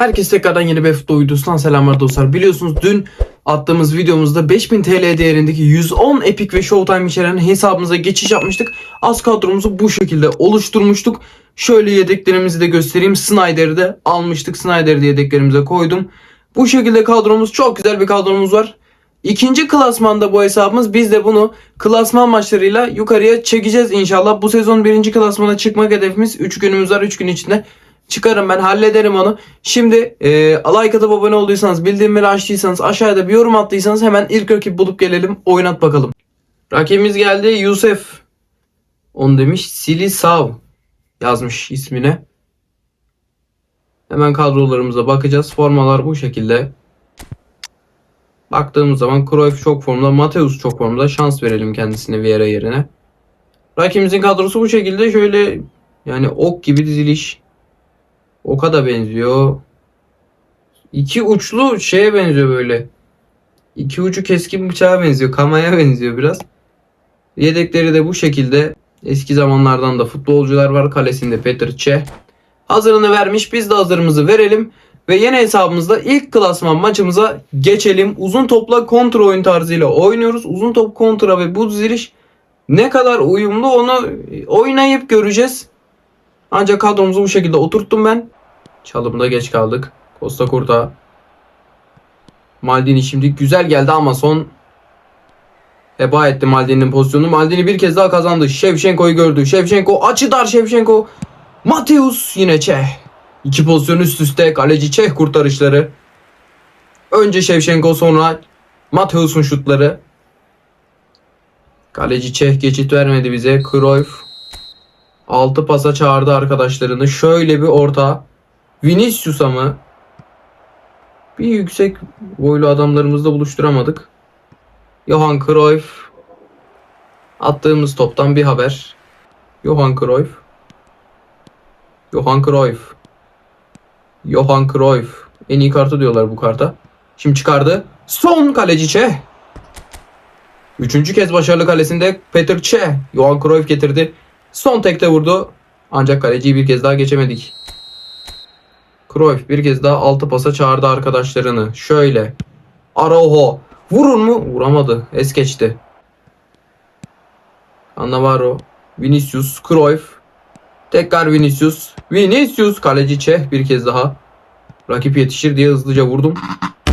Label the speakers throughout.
Speaker 1: Herkes tekrardan yeni bir futbol videosundan selamlar dostlar. Biliyorsunuz dün attığımız videomuzda 5000 TL değerindeki 110 Epic ve Showtime içeren hesabımıza geçiş yapmıştık. Az kadromuzu bu şekilde oluşturmuştuk. Şöyle yedeklerimizi de göstereyim. Snyder'i de almıştık. Snyder'i de yedeklerimize koydum. Bu şekilde kadromuz çok güzel bir kadromuz var. İkinci klasmanda bu hesabımız. Biz de bunu klasman maçlarıyla yukarıya çekeceğiz inşallah. Bu sezon birinci klasmana çıkmak hedefimiz. 3 günümüz var. 3 gün içinde çıkarım ben hallederim onu. Şimdi e, like atıp abone olduysanız bildirimleri açtıysanız aşağıda bir yorum attıysanız hemen ilk rakip bulup gelelim oynat bakalım. Rakibimiz geldi Yusuf. On demiş Silisav yazmış ismine. Hemen kadrolarımıza bakacağız. Formalar bu şekilde. Baktığımız zaman Cruyff çok formda, Mateus çok formda. Şans verelim kendisine Vieira yerine. Rakibimizin kadrosu bu şekilde. Şöyle yani ok gibi diziliş. Oka da benziyor. İki uçlu şeye benziyor böyle. İki ucu keskin bıçağa benziyor. Kamaya benziyor biraz. Yedekleri de bu şekilde. Eski zamanlardan da futbolcular var. Kalesinde Petr Çeh. Hazırını vermiş. Biz de hazırımızı verelim. Ve yeni hesabımızda ilk klasman maçımıza geçelim. Uzun topla kontra oyun tarzıyla oynuyoruz. Uzun top kontra ve bu diziliş ne kadar uyumlu onu oynayıp göreceğiz. Ancak kadromuzu bu şekilde oturttum ben. Çalımda geç kaldık. Costa Curta. Maldini şimdi güzel geldi ama son heba etti Maldini'nin pozisyonunu. Maldini bir kez daha kazandı. Şevşenko'yu gördü. Şevşenko açı dar Şevşenko. Mateus yine Çeh. İki pozisyon üst üste kaleci Çeh kurtarışları. Önce Şevşenko sonra Mateus'un şutları. Kaleci Çeh geçit vermedi bize. Cruyff 6 pasa çağırdı arkadaşlarını. Şöyle bir orta. Vinicius'a mı? Bir yüksek boylu adamlarımızla buluşturamadık. Johan Cruyff. Attığımız toptan bir haber. Johan Cruyff. Johan Cruyff. Johan Cruyff. En iyi kartı diyorlar bu karta. Şimdi çıkardı. Son kaleci Çeh. Üçüncü kez başarılı kalesinde Petr Çeh. Johan Cruyff getirdi. Son tekte vurdu. Ancak kaleciyi bir kez daha geçemedik. Cruyff bir kez daha altı pasa çağırdı arkadaşlarını. Şöyle. Araujo. Vurun mu? Vuramadı. Es geçti. Cannavaro. Vinicius. Cruyff. Tekrar Vinicius. Vinicius. Kaleci Çeh bir kez daha. Rakip yetişir diye hızlıca vurdum.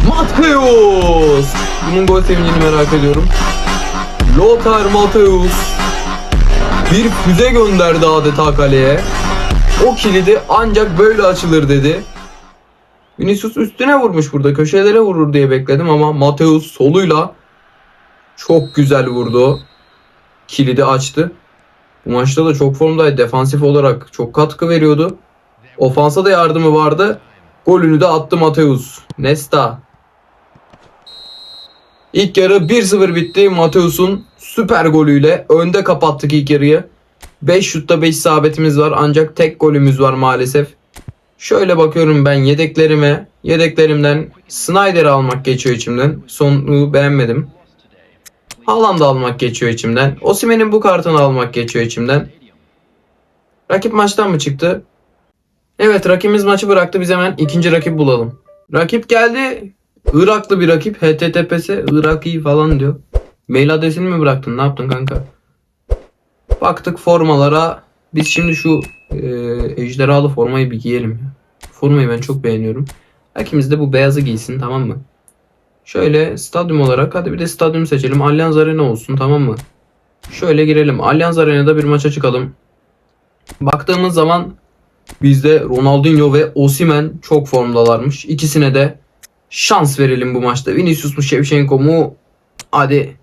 Speaker 1: Mateus. Bunun gol sevincini merak ediyorum. Lothar Mateus. Bir füze gönderdi adeta kaleye. O kilidi ancak böyle açılır dedi. Vinicius üstüne vurmuş burada. Köşelere vurur diye bekledim ama Mateus soluyla çok güzel vurdu. Kilidi açtı. Bu maçta da çok formdaydı. Defansif olarak çok katkı veriyordu. Ofansa da yardımı vardı. Golünü de attı Mateus. Nesta. İlk yarı 1-0 bitti. Mateus'un süper golüyle önde kapattık ilk yarıyı. 5 şutta 5 isabetimiz var ancak tek golümüz var maalesef. Şöyle bakıyorum ben yedeklerime. Yedeklerimden Snyder'i almak geçiyor içimden. Sonu beğenmedim. Haaland'ı almak geçiyor içimden. Osimhen'in bu kartını almak geçiyor içimden. Rakip maçtan mı çıktı? Evet rakibimiz maçı bıraktı. Biz hemen ikinci rakip bulalım. Rakip geldi. Iraklı bir rakip. HTTPS Iraki falan diyor. Mail adresini mi bıraktın? Ne yaptın kanka? Baktık formalara. Biz şimdi şu e, ejderhalı formayı bir giyelim. Formayı ben çok beğeniyorum. Herkimiz de bu beyazı giysin tamam mı? Şöyle stadyum olarak hadi bir de stadyum seçelim. Allianz Arena olsun tamam mı? Şöyle girelim. Allianz Arena'da bir maça çıkalım. Baktığımız zaman bizde Ronaldinho ve Osimen çok formdalarmış. İkisine de şans verelim bu maçta. Vinicius mu Shevchenko mu? Hadi.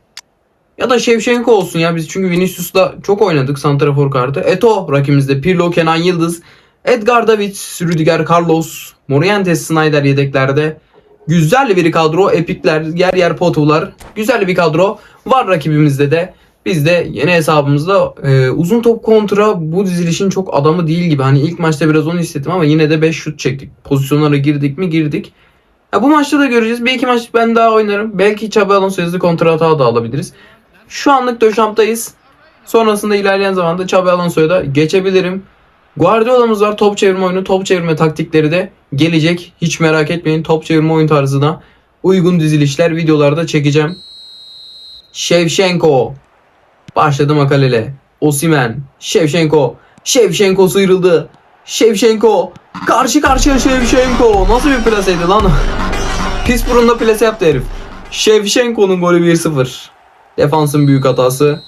Speaker 1: Ya da Shevchenko olsun ya biz çünkü Vinicius'la çok oynadık santrafor kartı. Eto rakibimizde Pirlo, Kenan Yıldız, Edgar Davids, Rüdiger Carlos, Morientes, Snyder yedeklerde. Güzel bir kadro, epikler, yer yer potular. Güzel bir kadro var rakibimizde de. Biz de yeni hesabımızda e, uzun top kontra bu dizilişin çok adamı değil gibi. Hani ilk maçta biraz onu hissettim ama yine de 5 şut çektik. Pozisyonlara girdik mi girdik. Ya bu maçta da göreceğiz. Bir iki maç ben daha oynarım. Belki Xabi Alonso hızlı kontra hata da alabiliriz. Şu anlık Döşamp'tayız. Sonrasında ilerleyen zamanda Xabi Alonso'ya da geçebilirim. Guardiola'mız var. Top çevirme oyunu, top çevirme taktikleri de gelecek. Hiç merak etmeyin. Top çevirme oyun tarzına uygun dizilişler videolarda çekeceğim. Shevchenko. Başladı Makalele. Osimen. Shevchenko. Shevchenko sıyrıldı. Shevchenko. Karşı karşıya Shevchenko. Nasıl bir plaseydi lan? Pis burunla plase yaptı herif. Shevchenko'nun golü 1-0. Defansın büyük hatası.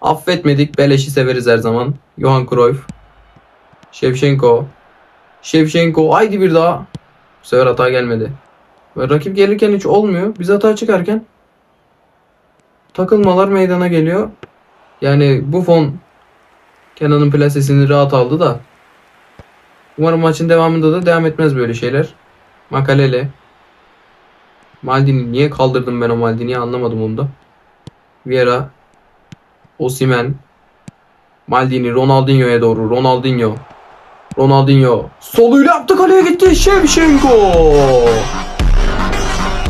Speaker 1: Affetmedik. Beleş'i severiz her zaman. Johan Cruyff. Shevchenko. Shevchenko. Haydi bir daha. Bu sefer hata gelmedi. Ve rakip gelirken hiç olmuyor. Biz hata çıkarken takılmalar meydana geliyor. Yani bu fon Kenan'ın plasesini rahat aldı da umarım maçın devamında da devam etmez böyle şeyler. Makalele Maldini niye kaldırdım ben o Maldini'yi anlamadım onu da. Vieira Osimen Maldini Ronaldinho'ya doğru Ronaldinho Ronaldinho soluyla yaptı kaleye gitti Shevchenko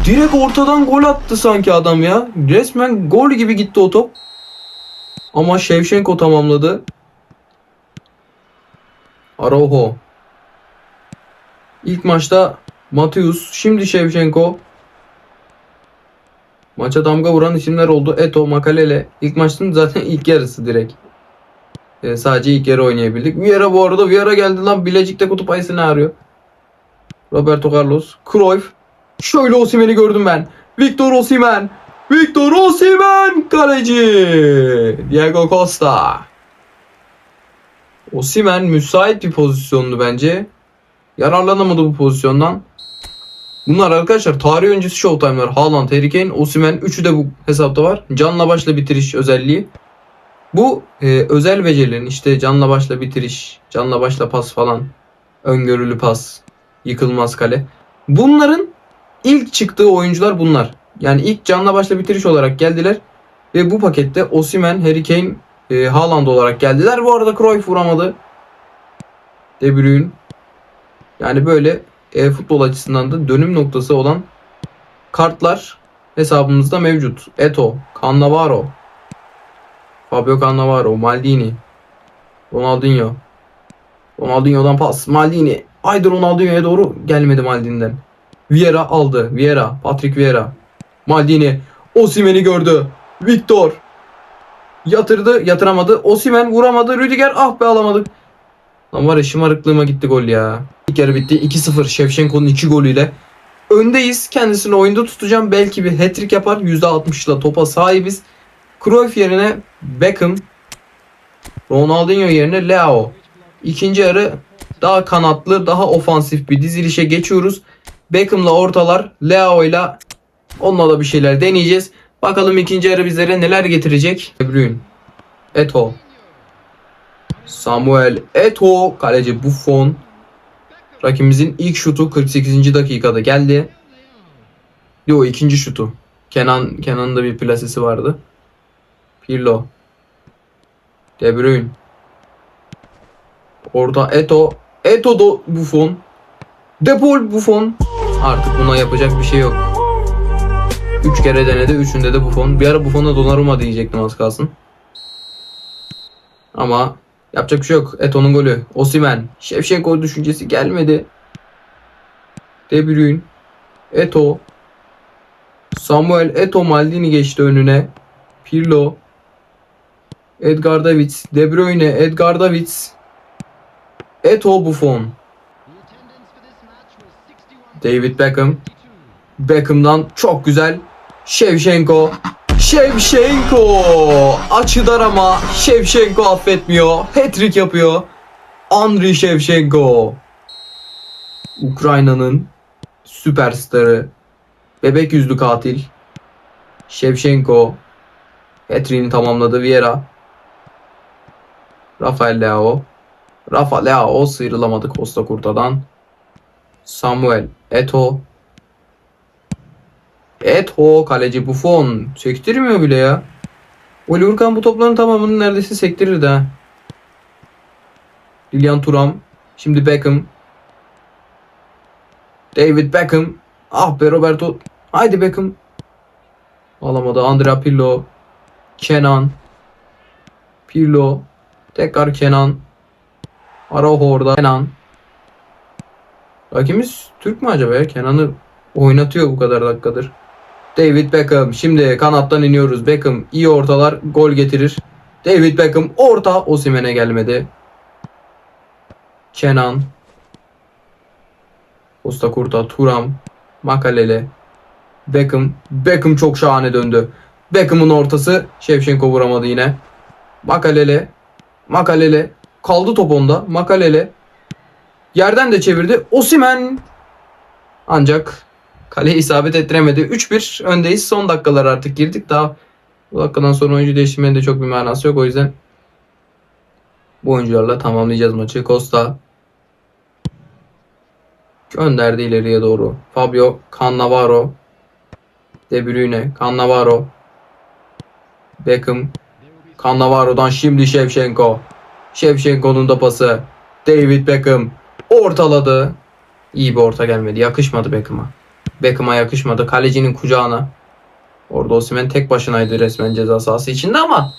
Speaker 1: Direkt ortadan gol attı sanki adam ya. Resmen gol gibi gitti o top. Ama Shevchenko tamamladı. Araujo. İlk maçta Mateus, şimdi Shevchenko. Maça damga vuran isimler oldu. Eto, Makalele. İlk maçın zaten ilk yarısı direkt. Ee, sadece ilk yarı oynayabildik. Vieira bu arada. Vieira geldi lan. Bilecik'te kutup ayısını arıyor. Roberto Carlos. Cruyff. Şöyle Osimhen'i gördüm ben. Victor Osimhen. Victor Osimhen kaleci. Diego Costa. Osimhen müsait bir pozisyondu bence. Yararlanamadı bu pozisyondan. Bunlar arkadaşlar tarih öncesi showtime'lar. Haaland, Harry Kane, Osimhen üçü de bu hesapta var. Canla başla bitiriş özelliği. Bu e, özel becerilerin işte canla başla bitiriş, canla başla pas falan, öngörülü pas, yıkılmaz kale. Bunların ilk çıktığı oyuncular bunlar. Yani ilk canla başla bitiriş olarak geldiler. Ve bu pakette Osimhen, Harry Kane, e, Haaland olarak geldiler. Bu arada Cruyff vuramadı. De Bruyne. Yani böyle e, futbol açısından da dönüm noktası olan kartlar hesabımızda mevcut. Eto, Cannavaro, Fabio Cannavaro, Maldini, Ronaldinho. Ronaldinho'dan pas. Maldini. Haydi Ronaldinho'ya doğru gelmedi Maldini'den. Vieira aldı. Vieira. Patrick Vieira. Maldini. Osimhen'i gördü. Victor. Yatırdı. Yatıramadı. Osimhen vuramadı. Rüdiger ah be alamadık. Lan var ya şımarıklığıma gitti gol ya. İlk yarı bitti. 2-0 Şevşenko'nun 2 golüyle. Öndeyiz. Kendisini oyunda tutacağım. Belki bir hat-trick yapar. %60'la topa sahibiz. Cruyff yerine Beckham. Ronaldinho yerine Leo. İkinci yarı daha kanatlı, daha ofansif bir dizilişe geçiyoruz. Beckham'la ortalar, Leao'yla onunla da bir şeyler deneyeceğiz. Bakalım ikinci yarı bizlere neler getirecek. De Bruyne, Eto, Samuel Eto, kaleci Buffon. Rakibimizin ilk şutu 48. dakikada geldi. Yo ikinci şutu. Kenan Kenan'ın da bir plasesi vardı. Pirlo. De Bruyne. Orada Eto. Eto do Buffon. Depol Buffon. Artık buna yapacak bir şey yok. Üç kere denedi. Üçünde de Buffon. Bir ara Buffon'a Donnarumma diyecektim az kalsın. Ama yapacak bir şey yok. Eto'nun golü. Osimen. Şevşenko düşüncesi gelmedi. De Bruyne. Eto. Samuel Eto Maldini geçti önüne. Pirlo. Edgar Davids. De Bruyne. Edgar Davids. Eto Buffon. David Beckham. Beckham'dan çok güzel. Shevchenko. Shevchenko. Açı dar ama Shevchenko affetmiyor. Hat-trick yapıyor. Andriy Shevchenko. Ukrayna'nın süperstarı. Bebek yüzlü katil. Shevchenko. Hat-trick'ini tamamladı Vieira. Rafael Leao. Rafa Leao sıyrılamadı Costa Curta'dan. Samuel Eto. Eto kaleci Buffon. Sektirmiyor bile ya. Oli Urkan bu topların tamamını neredeyse sektirirdi ha. Lilian Thuram. Şimdi Beckham. David Beckham. Ah be Roberto. Haydi Beckham. Alamadı. Andrea Pirlo. Kenan. Pirlo. Tekrar Kenan. Araujo orada. Kenan. Rakimiz Türk mü acaba ya? Kenan'ı oynatıyor bu kadar dakikadır. David Beckham. Şimdi kanattan iniyoruz. Beckham iyi ortalar gol getirir. David Beckham orta Osimhen'e gelmedi. Kenan. Costa Curta, Turam, Makalele, Beckham. Beckham çok şahane döndü. Beckham'ın ortası Şevşenko vuramadı yine. Makalele. Makalele. Kaldı top onda. Makalele. Yerden de çevirdi. Osimen. Ancak kaleye isabet ettiremedi. 3-1 öndeyiz. Son dakikalar artık girdik. Daha bu dakikadan sonra oyuncu değiştirmenin de çok bir manası yok. O yüzden bu oyuncularla tamamlayacağız maçı. Costa gönderdi ileriye doğru. Fabio Cannavaro De Bruyne Cannavaro Beckham Cannavaro'dan şimdi Shevchenko. Shevchenko'nun da pası. David Beckham ortaladı. İyi bir orta gelmedi. Yakışmadı Beckham'a. Beckham'a yakışmadı. Kalecinin kucağına. Orada Osimhen tek başınaydı resmen ceza sahası içinde ama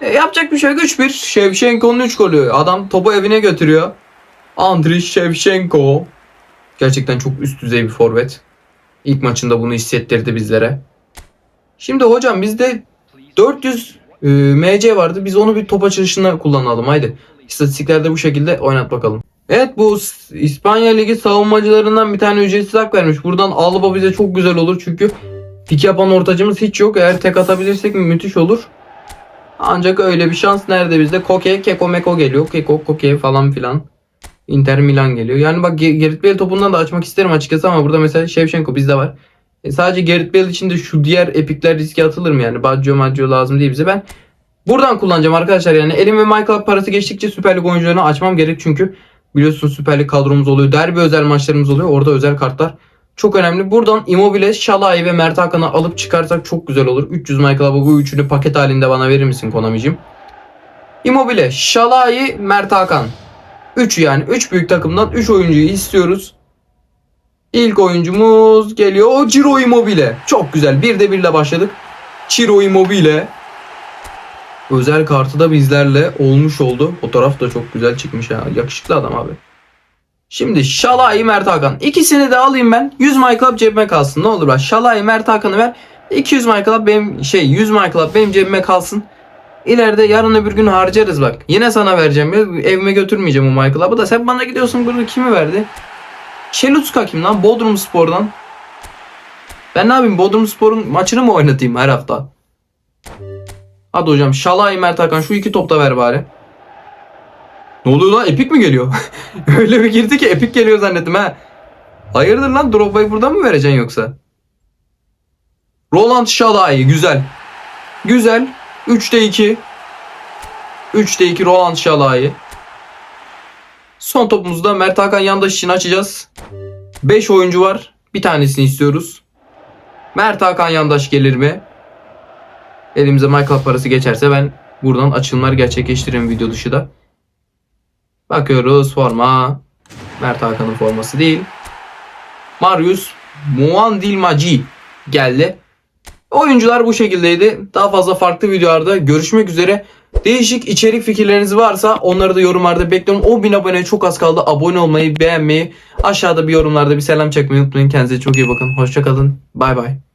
Speaker 1: e, yapacak bir şey yok. 3-1. Shevchenko'nun 3 golü. Adam topu evine götürüyor. Andriy Shevchenko. Gerçekten çok üst düzey bir forvet. İlk maçında bunu hissettirdi bizlere. Şimdi hocam bizde 400 e, MC vardı. Biz onu bir top açılışına kullanalım. Haydi. İstatistiklerde bu şekilde oynat bakalım. Evet bu İspanya Ligi savunmacılarından bir tane ücretsiz hak vermiş. Buradan Alba bize çok güzel olur çünkü pik yapan ortacımız hiç yok. Eğer tek atabilirsek müthiş olur. Ancak öyle bir şans nerede bizde? Koke, Keko, Meko geliyor. Keko, Koke falan filan. Inter Milan geliyor. Yani bak Ge- Gerrit Bale topundan da açmak isterim açıkçası ama burada mesela Shevchenko bizde var. E sadece Gerrit Bale için de şu diğer epikler riske atılır mı yani? Baggio Maggio lazım değil bize. Ben buradan kullanacağım arkadaşlar yani. Elim ve Michael parası geçtikçe Süper Lig oyuncularını açmam gerek çünkü biliyorsun Süper Lig kadromuz oluyor. Derbi özel maçlarımız oluyor. Orada özel kartlar çok önemli. Buradan Immobile, Şalay ve Mert Hakan'ı alıp çıkarsak çok güzel olur. 300 Michael'a bu üçünü paket halinde bana verir misin Konami'cim? Immobile, Şalay, Mert Hakan. 3 yani 3 büyük takımdan 3 oyuncuyu istiyoruz. İlk oyuncumuz geliyor. Ciro Immobile. Çok güzel. Bir de birle başladık. Ciro Immobile. Özel kartı da bizlerle olmuş oldu. Fotoğraf da çok güzel çıkmış ha. Yakışıklı adam abi. Şimdi Şalay Mert Hakan. İkisini de alayım ben. 100 My Club cebime kalsın. Ne olur bak. Şalay Mert Hakan'ı ver. 200 My Club benim şey 100 My Club benim cebime kalsın. İleride yarın öbür gün harcarız bak. Yine sana vereceğim. Evime götürmeyeceğim o My Club'ı da. Sen bana gidiyorsun bunu kimi verdi? Çelutska kim lan? Bodrum Spor'dan. Ben ne yapayım? Bodrum Spor'un maçını mı oynatayım her hafta? Hadi hocam Şalay Mert Hakan şu iki topta ver bari. Ne oluyor lan? Epik mi geliyor? Öyle bir girdi ki epik geliyor zannettim ha. Hayırdır lan Drogba'yı buradan mı vereceksin yoksa? Roland Şalay güzel. Güzel. 3'te 2. 3'te 2 Roland Şalay. Son topumuzu da Mert Hakan yandaş için açacağız. 5 oyuncu var. Bir tanesini istiyoruz. Mert Hakan yandaş gelir mi? Elimize Michael parası geçerse ben buradan açılımlar gerçekleştiririm video dışı da. Bakıyoruz forma. Mert Hakan'ın forması değil. Marius Muandilmaci geldi. Oyuncular bu şekildeydi. Daha fazla farklı videolarda görüşmek üzere. Değişik içerik fikirleriniz varsa onları da yorumlarda bekliyorum. 10.000 aboneye çok az kaldı. Abone olmayı, beğenmeyi, aşağıda bir yorumlarda bir selam çekmeyi unutmayın. Kendinize çok iyi bakın. Hoşçakalın. Bay bay.